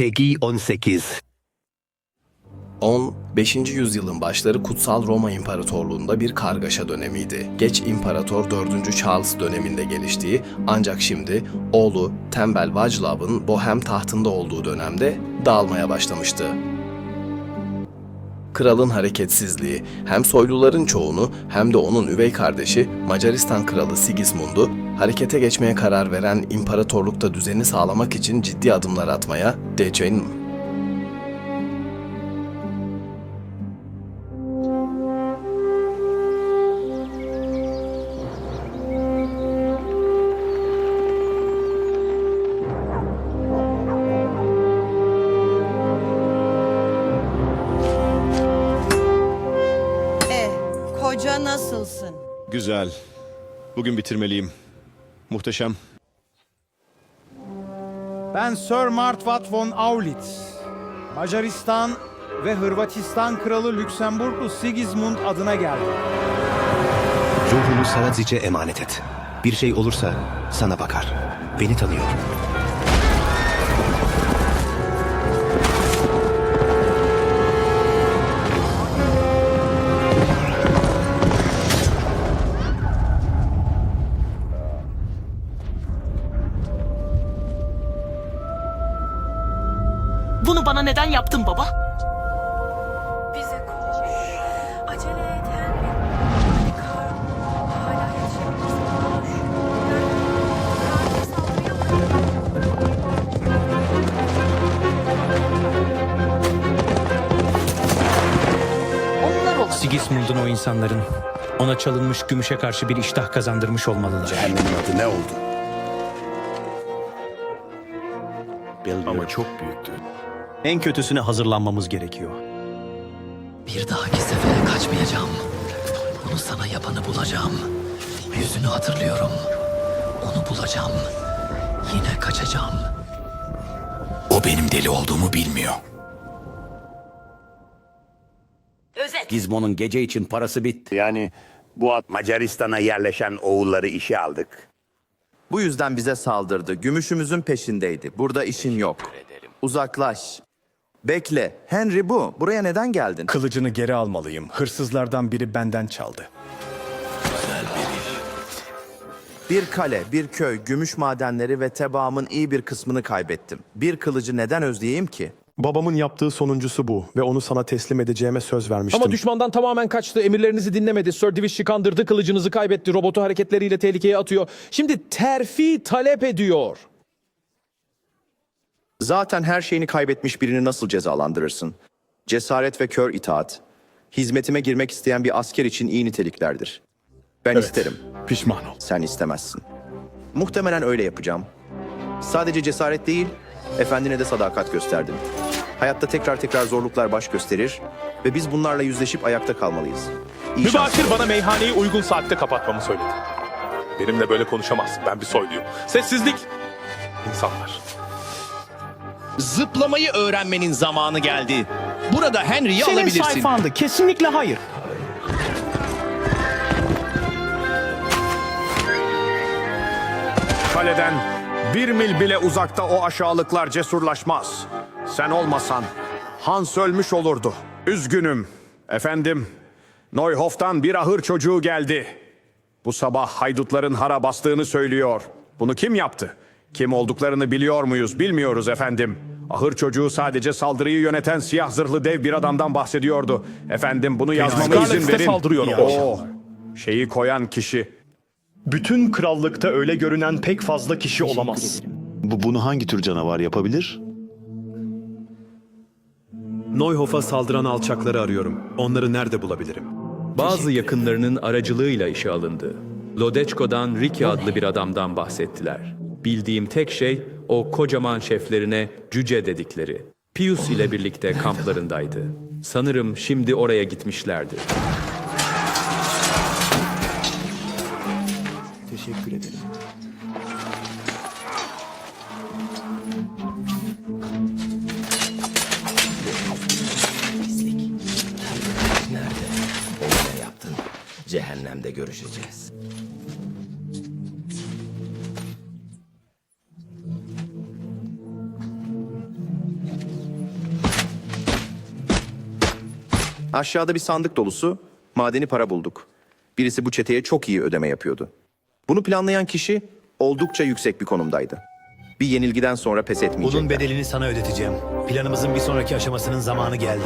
Peggy 18 10. 5. yüzyılın başları Kutsal Roma İmparatorluğu'nda bir kargaşa dönemiydi. Geç İmparator 4. Charles döneminde geliştiği ancak şimdi oğlu Tembel Vaclav'ın Bohem tahtında olduğu dönemde dağılmaya başlamıştı. Kralın hareketsizliği hem soyluların çoğunu hem de onun üvey kardeşi Macaristan kralı Sigismund'u harekete geçmeye karar veren imparatorlukta düzeni sağlamak için ciddi adımlar atmaya DC'nin E, koca nasılsın? Güzel. Bugün bitirmeliyim. Muhteşem. Ben Sir Martvat von Aulitz. Macaristan ve Hırvatistan Kralı Lüksemburglu Sigismund adına geldim. Ruhunu Saradzic'e emanet et. Bir şey olursa sana bakar. Beni tanıyor. Bunu bana neden yaptın baba? Bize koş. Acele et Henry. Hadi. Hala yetişebilirsin. Onlar. Sigismund'un o insanların ona çalınmış gümüşe karşı bir iştah kazandırmış olmalılar. Cehennemin adı ne oldu? Ama çok büyüktü. En kötüsüne hazırlanmamız gerekiyor. Bir dahaki sefere kaçmayacağım. Bunu sana yapanı bulacağım. Yüzünü hatırlıyorum. Onu bulacağım. Yine kaçacağım. O benim deli olduğumu bilmiyor. Özet. Gizmo'nun gece için parası bitti. Yani bu at Macaristan'a yerleşen oğulları işe aldık. Bu yüzden bize saldırdı. Gümüşümüzün peşindeydi. Burada işin yok. Uzaklaş. Bekle. Henry bu. Buraya neden geldin? Kılıcını geri almalıyım. Hırsızlardan biri benden çaldı. Bir kale, bir köy, gümüş madenleri ve tebaamın iyi bir kısmını kaybettim. Bir kılıcı neden özleyeyim ki? Babamın yaptığı sonuncusu bu ve onu sana teslim edeceğime söz vermiştim. Ama düşmandan tamamen kaçtı. Emirlerinizi dinlemedi. Sir Divish kandırdı. Kılıcınızı kaybetti. Robotu hareketleriyle tehlikeye atıyor. Şimdi terfi talep ediyor. Zaten her şeyini kaybetmiş birini nasıl cezalandırırsın? Cesaret ve kör itaat. Hizmetime girmek isteyen bir asker için iyi niteliklerdir. Ben isterim. Pişman ol. Sen istemezsin. Muhtemelen öyle yapacağım. Sadece cesaret değil, efendine de sadakat gösterdim. Hayatta tekrar tekrar zorluklar baş gösterir ve biz bunlarla yüzleşip ayakta kalmalıyız. İyi. Mübaşir bana meyhaneyi uygun saatte kapatmamı söyledi. Benimle böyle konuşamazsın. Ben bir soyluyum. Sessizlik. İnsanlar. Zıplamayı öğrenmenin zamanı geldi. Burada Henry'i Senin alabilirsin. sayfandı. Kesinlikle hayır. Kaleden bir mil bile uzakta o aşağılıklar cesurlaşmaz. Sen olmasan Hans ölmüş olurdu. Üzgünüm. Efendim, Neuhof'tan bir ahır çocuğu geldi. Bu sabah haydutların hara bastığını söylüyor. Bunu kim yaptı? Kim olduklarını biliyor muyuz? Bilmiyoruz efendim. Ahır çocuğu sadece saldırıyı yöneten siyah zırhlı dev bir adamdan bahsediyordu. Efendim bunu yazmama izin verin. saldırıyor. Oo, şeyi koyan kişi. Bütün krallıkta öyle görünen pek fazla kişi olamaz. Bu bunu hangi tür canavar yapabilir? Neuhof'a saldıran alçakları arıyorum. Onları nerede bulabilirim? Bazı yakınlarının aracılığıyla işe alındı. Lodeçko'dan Ricky adlı bir adamdan bahsettiler. Bildiğim tek şey o kocaman şeflerine cüce dedikleri. Pius ile birlikte kamplarındaydı. Sanırım şimdi oraya gitmişlerdi. Teşekkür ederim. Nerede? Ne yaptın? Cehennemde görüşeceğiz. Aşağıda bir sandık dolusu madeni para bulduk. Birisi bu çeteye çok iyi ödeme yapıyordu. Bunu planlayan kişi oldukça yüksek bir konumdaydı. Bir yenilgiden sonra pes etmeyecekler. Bunun bedelini sana ödeteceğim. Planımızın bir sonraki aşamasının zamanı geldi.